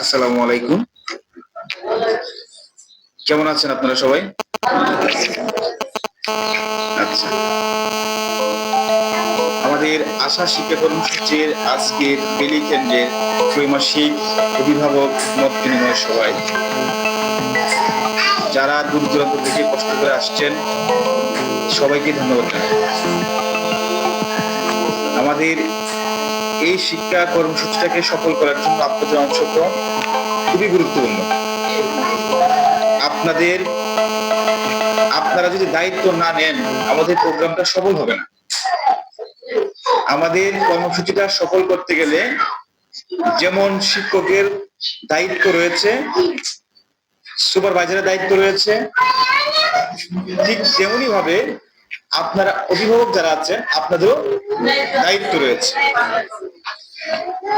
আসসালামু আলাইকুম। কেমন আছেন আপনারা সবাই? আচ্ছা। আমাদের আশা শিক্ষা কর্মসূচির আজকের বেলি কেন্দ্রের ত্রৈমাসিক অভিভাবক মত বিনিময় সবাই যারা দূর দূরান্ত থেকে কষ্ট করে আসছেন, সবাইকে ধন্যবাদ আমাদের এই শিক্ষা কর্মসূচিটাকে সফল করার জন্য আপনাদের অংশগ্রহণ খুবই গুরুত্বপূর্ণ। আপনাদের, আপনারা যদি দায়িত্ব না নেন, আমাদের প্রোগ্রামটা সফল হবে না। আমাদের কর্মসূচিটা সফল করতে গেলে যেমন শিক্ষকের দায়িত্ব রয়েছে, সুপারভাইজারের দায়িত্ব রয়েছে, ঠিক তেমনি ভাবে আপনারা অভিভাবক যারা আছেন, আপনাদেরও দায়িত্ব রয়েছে।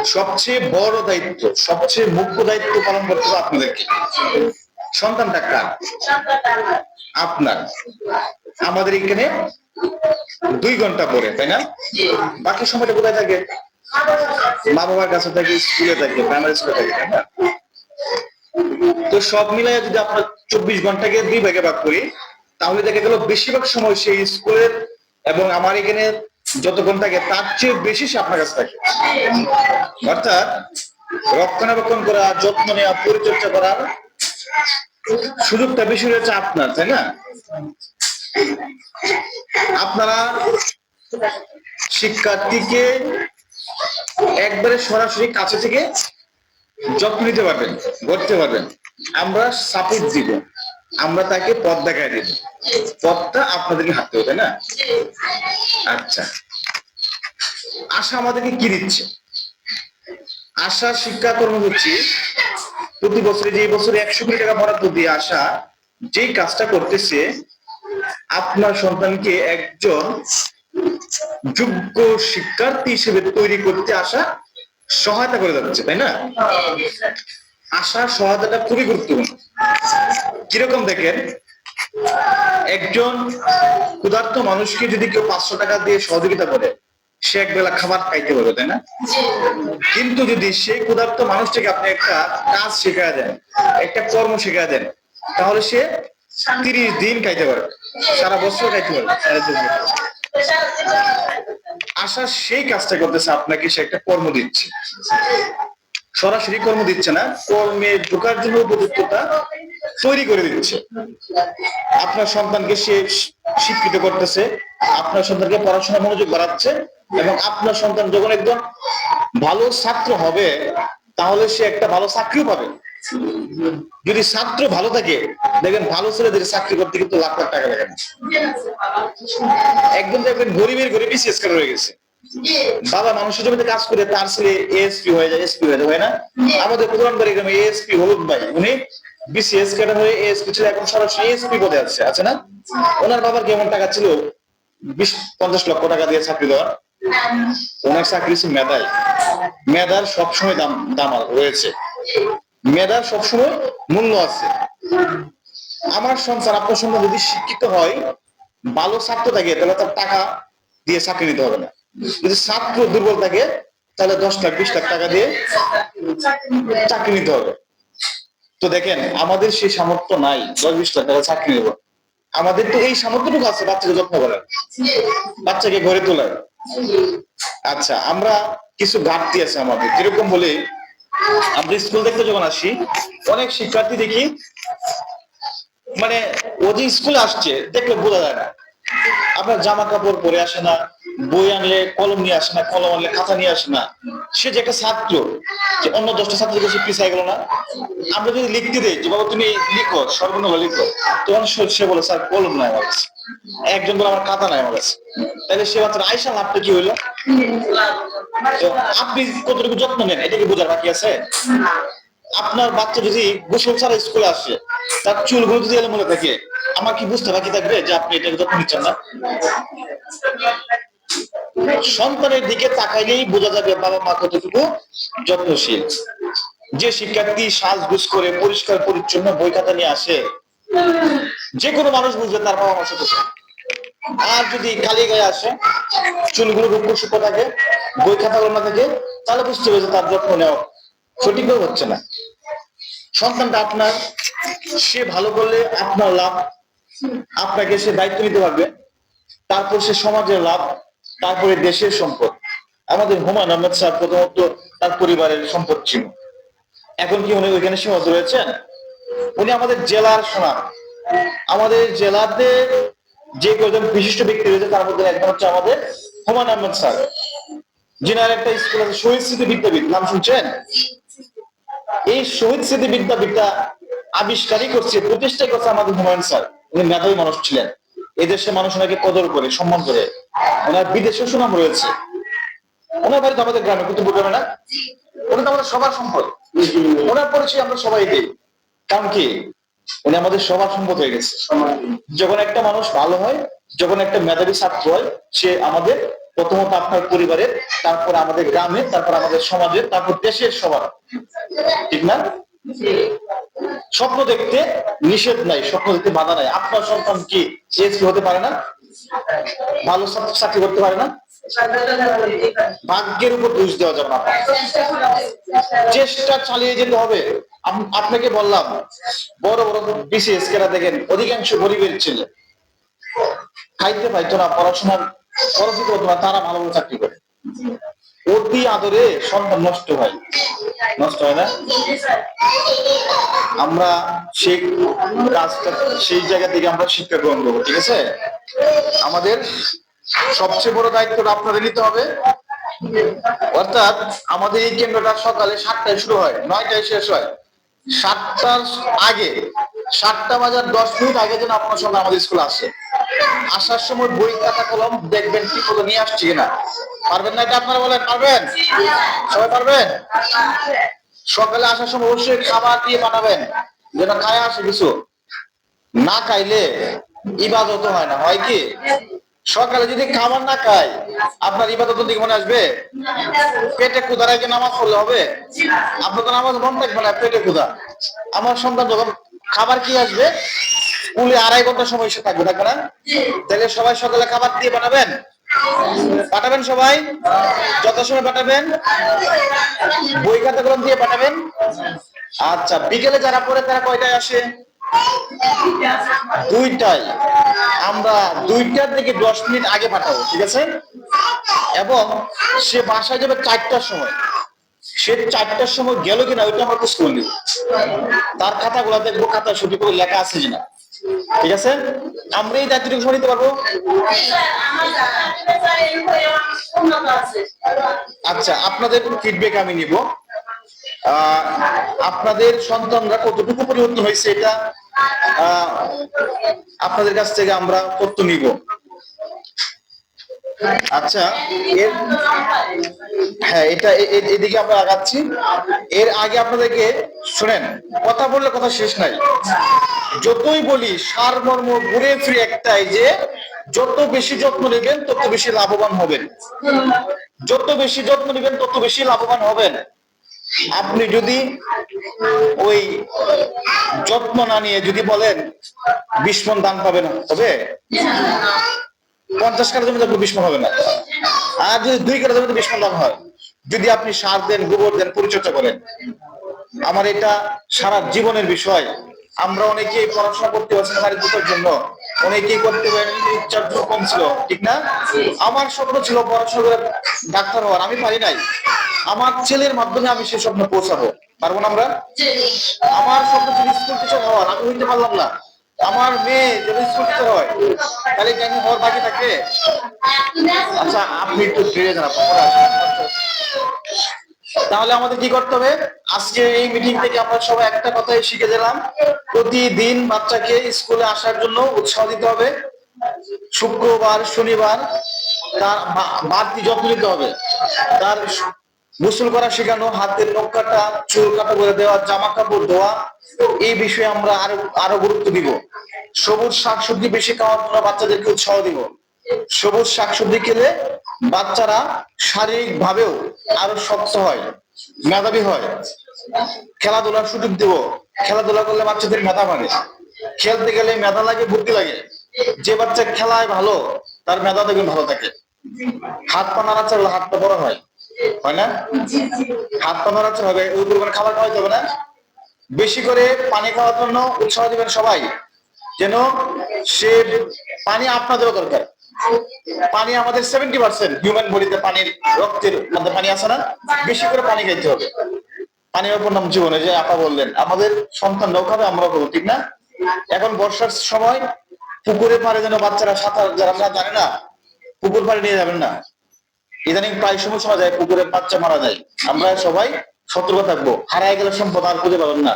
সবচেয়ে বড় দায়িত্ব, সবচেয়ে মুখ্য দায়িত্ব পালন করতে হবে আপনাদেরকে। সন্তানটা কার? আপনার। আমাদের এখানে দুই ঘণ্টা পরে তাই না? বাকি সময়টা কোথায় থাকে? মা বাবার কাছে থাকে, স্কুলে থাকে প্রাইমারি স্কুলে থাকে, তাই না? তো সব মিলাই যদি আমরা চব্বিশ ঘন্টাকে দুই ভাগে ভাগ করি, তাহলে দেখা গেল বেশিরভাগ সময় সেই স্কুলের এবং আমার এখানে যতক্ষণ থাকে, তার চেয়ে বেশি সে আপনার কাছে থাকে। অর্থাৎ রক্ষণাবেক্ষণ করা, যত্ন নেওয়া, পরিচর্যা করার সুযোগটা বেশি রয়েছে আপনার, তাই না? আপনারা শিক্ষার্থীকে একবারে সরাসরি কাছে থেকে যত্ন নিতে পারবেন, গড়তে পারবেন। আমরা সাপোর্ট দিব, আমরা তাকে পথ দেখায় দিব। পথটা আপনাদেরকে হাঁটতে হবে না? আচ্ছা। আশা আমাদেরকে কি দিচ্ছে? আশা শিক্ষা কর্মসূচি প্রতি বছরে যে বছরে একশো কোটি টাকা বরাদ্দ দিয়ে আসা যে কাজটা করতেছে আপনার সন্তানকে একজন যোগ্য শিক্ষার্থী হিসেবে তৈরি করতে আসা সহায়তা করে যাচ্ছে তাই না? আশার সহায়তাটা খুবই গুরুত্বপূর্ণ। কীরকম দেখেন? একজন ক্ষুধার্ত মানুষকে যদি কেউ পাঁচশো টাকা দিয়ে সহযোগিতা করে সে এক বেলা খাবার খাইতে পারবে তাই না? কিন্তু যদি সেই ক্ষুধার্ত মানুষটাকে আপনি একটা কাজ শেখায় দেন একটা কর্ম শেখায় দেন তাহলে সে তিরিশ দিন খাইতে পারবে সারা বছর খাইতে পারবে। আশা সেই কাজটা করতেছে আপনাকে সে একটা কর্ম দিচ্ছে। সরাসরি কর্ম দিচ্ছে না, কর্মে ঢোকার জন্য উপযুক্ততা তৈরি করে দিচ্ছে। আপনার সন্তানকে সে শিক্ষিত করতেছে, আপনার সন্তানকে পড়াশোনা মনোযোগ বাড়াচ্ছে এবং আপনার সন্তান যখন একদম ভালো ছাত্র হবে, তাহলে সে একটা ভালো চাকরিও পাবে। যদি ছাত্র ভালো থাকে দেখবেন ভালো ছেলেদের চাকরি করতে কিন্তু লাখ লাখ টাকা লাগে একদম দেখবেন গরিবের গরিব বিশেষ করে রয়ে গেছে। বাবা মানুষের জমিতে কাজ করে তার ছেলে এএসপি হয়ে যায় এসপি হয়ে যায় হয় না? আমাদের পুরান বাড়ি গ্রামে এএসপি হলুদ ভাই উনি বিসিএস ক্যাডার হয়ে এএসপি ছিল এখন সরাসরি এএসপি পদে আছে আছে না? ওনার বাবার কেমন টাকা ছিল? বিশ পঞ্চাশ লক্ষ টাকা দিয়ে চাকরি দেওয়ার। ওনার চাকরি ছিল মেধায়। মেধার সবসময় দাম দাম রয়েছে। মেধার সবসময় মূল্য আছে। আমার সন্তান আপনার সন্তান যদি শিক্ষিত হয় ভালো ছাত্র থাকে তাহলে তার টাকা দিয়ে চাকরি নিতে হবে না। যদি ছাত্র দুর্বল থাকে, তাহলে দশ লাখ, বিশ লাখ টাকা দিয়ে চাকরি নিতে হবে। তো দেখেন, আমাদের সেই সামর্থ্য নাই, দশ, বিশ লাখ টাকা চাকরি নেব। আমাদের তো এই সামর্থ্যটুকু আছে, বাচ্চাকে যত্ন করার। বাচ্চাকে ঘরে তোলার। আচ্ছা আমরা কিছু ঘাটতি আছে আমাদের। যেরকম বলে, আমরা স্কুল দেখতে যখন আসি, অনেক শিক্ষার্থী দেখি মানে ও যে স্কুলে আসছে, দেখলে বোঝা যায় না। আপনার জামা কাপড় পরে আসে না, বই আনলে কলম নিয়ে আসে না, কলম আনলে খাতা নিয়ে আসে না। সে যে একটা ছাত্র, যে অন্য দশটা ছাত্রের কাছে পিছাই গেল না। আমরা যদি লিখতে দেই যে, বাবা, তুমি লিখো, সর্বনিম্ন লিখো। তখন সে- বলে, স্যার, কলম নাই আমার কাছে। একজন বলে, আমার খাতা নাই আমার কাছে। তাহলে সে বাচ্চারা আইসা লাভটা কি হইল আপনি কতটুকু যত্ন নেন, এটা কি বোঝার বাকি আছে? আপনার বাচ্চা যদি গোসল ছাড়া স্কুলে আসে, তার চুলগুলো যদি এলোমেলো থাকে আমার কি বুঝতে বাকি থাকবে যে আপনি এটাকে যত্ন নিচ্ছেন না? সন্তানের দিকে তাকাইলেই বোঝা যাবে বাবা মা কতটুকু যত্নশীল। যে শিক্ষার্থী সাজগুজ করে পরিষ্কার পরিচ্ছন্ন বই খাতা নিয়ে আসে, যে কোনো মানুষ বুঝবে তার বাবা মার সাথে আর যদি খালি গায়ে আসে, চুলগুলো রূপ সুখ থাকে, বই খাতাগুলো না থাকে, তাহলে বুঝতে হবে যে তার যত্ন নেওয়া সঠিকভাবে হচ্ছে না। সন্তানটা আপনার, সে ভালো করলে আপনার লাভ আপনাকে সে দায়িত্ব নিতে পারবে, তারপর সে সমাজের লাভ, তারপরে দেশের সম্পদ। আমাদের হুমায়ুন আহমেদ স্যার প্রথমত তার পরিবারের সম্পদ ছিল। এখন কি উনি ওইখানে সীমাবদ্ধ রয়েছেন? উনি আমাদের জেলার সোনার। আমাদের জেলাতে যে কয়েকজন বিশিষ্ট ব্যক্তি রয়েছে, তার মধ্যে একজন হচ্ছে আমাদের হুমায়ুন আহমেদ স্যার। যিনার একটা স্কুল আছে, শহীদ স্মৃতি বিদ্যাপীঠ নাম শুনছেন? এই শহীদ স্মৃতি বিদ্যাপীঠটা আবিষ্কারই করছে প্রতিষ্ঠা করছে আমাদের হুমায়ুন স্যার। উনি মেধাবী মানুষ ছিলেন। এদেশে মানুষ ওনাকে কদর করে, সম্মান করে। ওনার বিদেশেও সুনাম রয়েছে। ওনার বাড়ি তো আমাদের গ্রামে, কিন্তু গ্রামে না। ওটা তো আমাদের সবার সম্পদ। ওনার পরিচয় আমরা সবাই দিই। কারণ কি? উনি আমাদের সবার সম্পদ হয়ে গেছে। যখন একটা মানুষ ভালো হয়, যখন একটা মেধাবী ছাত্র হয়, সে আমাদের প্রথমত আপনার পরিবারের, তারপর আমাদের গ্রামের, তারপর আমাদের সমাজের, তারপর দেশের সবার। ঠিক না? স্বপ্ন দেখতে নিষেধ নাই, স্বপ্ন দেখতে বাধা নাই। আপনার সন্তান কি এসপি হতে পারে না? ভালো চাকরি করতে পারে না? ভাগ্যের উপর দোষ দেওয়া যাবে না। চেষ্টা চালিয়ে যেতে হবে। আপনাকে বললাম, বড় বড় বিসিএস কেনা দেখেন, অধিকাংশ গরিবের ছেলে। খাইতে পাইতো না, পড়াশোনার খরচই করতো না, তারা ভালো চাকরি করে। অতি আদরে সন্তান নষ্ট হয়। নষ্ট হয় না? আমরা সেই কাজটা, সেই জায়গা থেকে আমরা শিক্ষা গ্রহণ করব, ঠিক আছে? আমাদের সবচেয়ে বড় দায়িত্বটা আপনাদের নিতে হবে। অর্থাৎ আমাদের এই কেন্দ্রটা সকালে সাতটায় শুরু হয়, নয়টায় শেষ হয়। সাতটার আগে, সাতটা বাজার দশ মিনিট আগে যেন আপনার সঙ্গে আমাদের স্কুলে আসে। আসার সময় বই খাতা কলম দেখবেন কি করে নিয়ে আসছি কিনা। পারবেন না এটা আপনারা বলেন, পারবেন? সবাই পারবেন? সকালে আসার সময় অবশ্যই খাবার দিয়ে পাঠাবেন যেন খায় আসে কিছু। না খাইলে ইবাদত হয় না, হয় কি? সকালে যদি খাবার না খায়, আপনার ইবাদত দিকে মনে আসবে? পেটে ক্ষুদা রেখে নামাজ পড়লে হবে? আপনার তো নামাজ মন থাকবে না, পেটে ক্ষুদা আমার সন্তান যখন খাবার কি আসবে স্কুলে আড়াই ঘণ্টা সময় এসে থাকবে থাকবে না তাহলে সবাই সকালে খাবার দিয়ে পাঠাবেন পাঠাবেন সবাই? যত সময় পাঠাবেন? বই খাতা কলম দিয়ে পাঠাবেন? আচ্ছা বিকেলে যারা পড়ে তারা কয়টায় আসে? দুইটায়। আমরা দুইটার থেকে দশ মিনিট আগে পাঠাবো, ঠিক আছে? এবং সে বাসায় যাবে চারটার সময়। সে চারটার সময় গেল কিনা ওইটা আমরা খোঁজ করে নিব। তার খাতাগুলো দেখব খাতা ছুটি করে লেখা আছে কিনা। ঠিক আছে? আমরা এই দায়িত্বটুকু সরিয়ে নিতে পারব? আচ্ছা আপনাদের ফিডব্যাক আমি নিব। আপনাদের সন্তানরা কতটুকু পরিবর্তন হয়েছে এটা আপনাদের কাছ থেকে আমরা তথ্য নিব। আচ্ছা হ্যাঁ এটা এদিকে আমরা আগাচ্ছি। এর আগে আপনাদেরকে শুনেন, কথা বললে কথা শেষ নাই। যতই বলি, সারমর্ম ঘুরে ফিরে একটাই যে, যত বেশি যত্ন নেবেন, তত বেশি লাভবান হবেন। যত বেশি যত্ন নেবেন, তত বেশি লাভবান হবেন। আপনি যদি ওই যত্ন না নিয়ে যদি বলেন, বিশ মন দান পাবেন, হবে? পঞ্চাশ কাঠা জমিতে আপনার হবে না। আর যদি দুই কাঠা জমিতে মন হয়, যদি আপনি সার দেন, গোবর দেন, পরিচর্যা করেন, আমার এটা সারা জীবনের বিষয়। আমরা অনেকেই পড়াশোনা করতে পারছি না দুটোর জন্য। অনেকেই করতে পারেন কম ছিল, ঠিক না? আমার স্বপ্ন ছিল পড়াশোনা ডাক্তার হওয়ার, আমি পারি নাই। আমার ছেলের মাধ্যমে আমি সেই স্বপ্ন পৌঁছাবো। পারব না আমরা? আমার স্বপ্ন ছিল স্কুল টিচার হওয়ার, আমি হইতে পারলাম না। আমার মেয়ে যদি টিচার হয়, তাহলে কি আমি হওয়ার বাকি থাকে? আচ্ছা আপনি একটু ফিরে যান। তাহলে আমাদের কি করতে হবে? আজকে এই মিটিং থেকে আমরা সবাই একটা কথাই শিখে দিলাম প্রতিদিন বাচ্চাকে স্কুলে আসার জন্য উৎসাহ দিতে হবে। শুক্রবার, শনিবার তার বাড়তি যত্ন নিতে হবে। তার গোসল করা শেখানো, হাতের নখ কাটা চুল কাটা করে দেওয়া জামা কাপড় ধোয়া, এই বিষয়ে আমরা আরও আরও গুরুত্ব দিব। সবুজ শাকসবজি বেশি খাওয়ার জন্য বাচ্চাদেরকে উৎসাহ দিব। সবুজ শাকসবজি খেলে বাচ্চারা শারীরিক ভাবেও আরও শক্ত হয়, মেধাবী হয়। খেলাধুলার সুযোগ দিব। খেলাধুলা করলে বাচ্চাদের মেধা বাড়ে। খেলতে গেলে মেধা লাগে, বুদ্ধি লাগে। যে বাচ্চা খেলায় ভালো, তার মেধা দেখবেন ভালো থাকে। হাত পা হলে হাত পা বড় হয়। হয় না? হাত পা নাড়াচ্ছে হবে ওই পরিমাণে খাবার খাওয়াইতে হবে না? বেশি করে পানি খাওয়ার জন্য উৎসাহ দিবেন সবাই যেন সে পানি আপনাদেরও দরকার। পানি আমাদের সেভেন্টি পার্সেন্ট হিউম্যান বডিতে পানির রক্তের মধ্যে পানি আছে না? বেশি করে পানি খাইতে হবে। পানির অপর নাম জীবনে যে আপা বললেন আমাদের সন্তানরাও খাবে আমরা খাব ঠিক না? এখন বর্ষার সময় পুকুরে পারে যেন বাচ্চারা সাঁতার যারা আমরা জানে না পুকুর পাড়ে নিয়ে যাবেন না। ইদানিং প্রায় সময় শোনা যায় পুকুরে বাচ্চা মারা যায়। আমরা সবাই সতর্ক থাকব। হারায় গেলে সম্পদ আর খুঁজে পাবেন না।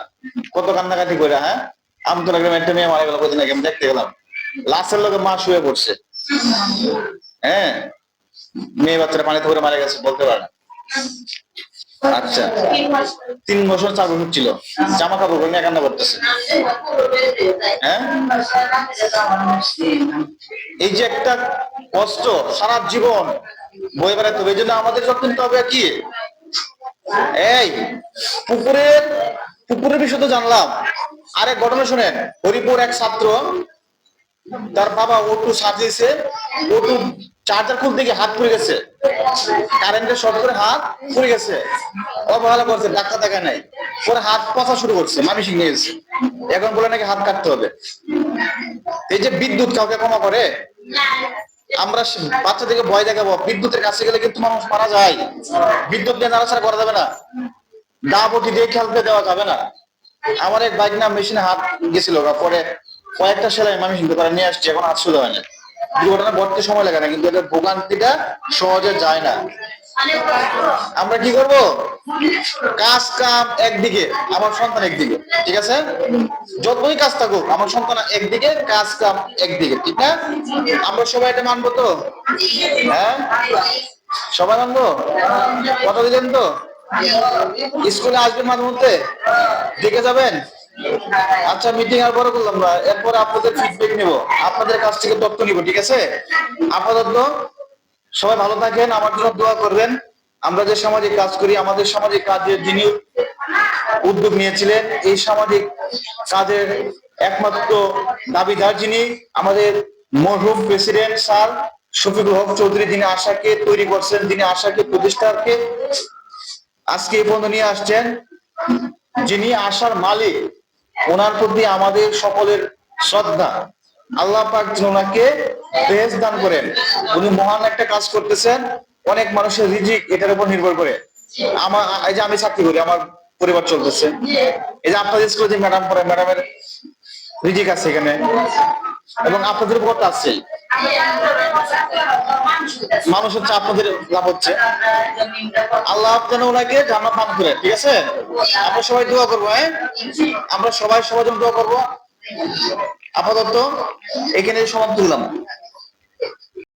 কত কান্নাকাটি করে হ্যাঁ? আমতলা গ্রামে একটা মেয়ে মারা গেল, কদিন আগে আমি দেখতে গেলাম। লাশের লোকে মা শুয়ে পড়ছে। হ্যাঁ? মেয়ে বাচ্চারা পানিতে করে মারা গেছে, বলতে পারে আচ্ছা। তিন বছর চার বছর ছিল। জামা কাপড় নিয়ে কান্না করতেছে। হ্যাঁ? এই যে একটা কষ্ট, সারা জীবন বই বেড়াতে হবে এই জন্য আমাদের যত্ন নিতে হবে কি? এই পুকুরের পুকুরের বিষয় তো জানলাম। আরেক ঘটনা শুনেন, হরিপুর এক ছাত্র, তার বাবা ওটু সাজিয়েছে ওটু চার্জার খুলতে গিয়ে হাত পুড়ে গেছে। কারেন্টের শর্ট করে হাত পুড়ে গেছে। অবহেলা করছে, ডাক্তার দেখা নাই। পরে হাত পচা শুরু করছে মানুষ নিয়ে গেছে। এখন বলে নাকি হাত কাটতে হবে। এই যে বিদ্যুৎ কাউকে ক্ষমা করে? আমরা বাচ্চাদেরকে ভয় দেখাবো। বিদ্যুতের কাছে গেলে কিন্তু মানুষ মারা যায়। বিদ্যুৎ নিয়ে নাড়াচাড়া করা যাবে না। দা বটি দিয়ে খেলতে দেওয়া যাবে না। আমার এক বাইক না মেশিনে হাত গেছিল, পরে কয়েকটা সেলাই মানুষ হিন্দু করে নিয়ে আসছি, এখন হাত হয় না। দুর্ঘটনা ঘটতে সময় লাগে না, কিন্তু এটা ভোগান্তিটা সহজে যায় না। আমরা কি করব? কাজ কাম একদিকে, আমার সন্তান একদিকে, ঠিক আছে? যতই কাজ থাকুক, আমার সন্তান একদিকে, কাজ কাম একদিকে, ঠিক না? আমরা সবাই এটা মানবো তো? হ্যাঁ? সবাই মানবো? কথা দিলেন তো? স্কুলে আসবেন মাঝে মধ্যে? দেখে যাবেন? আচ্ছা মিটিং আর বড় করলাম না। এরপর আপনাদের ফিডব্যাক নিব। আপনাদের কাছ থেকে তথ্য নিব, ঠিক আছে? আপাতত সবাই ভালো থাকেন, আমার জন্য দোয়া করবেন। আমরা যে সামাজিক কাজ করি, আমাদের সামাজিক কাজের যিনি উদ্যোগ নিয়েছিলেন, এই সামাজিক কাজের একমাত্র দাবিদার যিনি আমাদের মরহুম প্রেসিডেন্ট স্যার শফিকুল হক চৌধুরী, যিনি আশাকে তৈরি করছেন, যিনি আশাকে প্রতিষ্ঠাকে আজকে এই পর্যন্ত নিয়ে আসছেন, যিনি আশার মালিক। ওনার প্রতি আমাদের সকলের শ্রদ্ধা। আল্লাহ পাক ওনাকে বেহেস দান করেন, উনি মহান একটা কাজ করতেছেন, অনেক মানুষের রিজিক এটার উপর নির্ভর করে। আমার, এই যে আমি চাকরি করি, আমার পরিবার চলতেছে। এই যে আপনাদের স্কুলে যে ম্যাডাম পড়ে, ম্যাডামের রিজিক আছে এখানে। এবং আপনাদের উপর আছে। মানুষ হচ্ছে আপনাদের লাভ হচ্ছে। আল্লাহ যেন ওনাকে জানা পান করে, ঠিক আছে? আমরা সবাই দোয়া করব হ্যাঁ? আমরা সবাই সবার জন্য দোয়া করব। আপাতত এখানে সমাপ্ত করলাম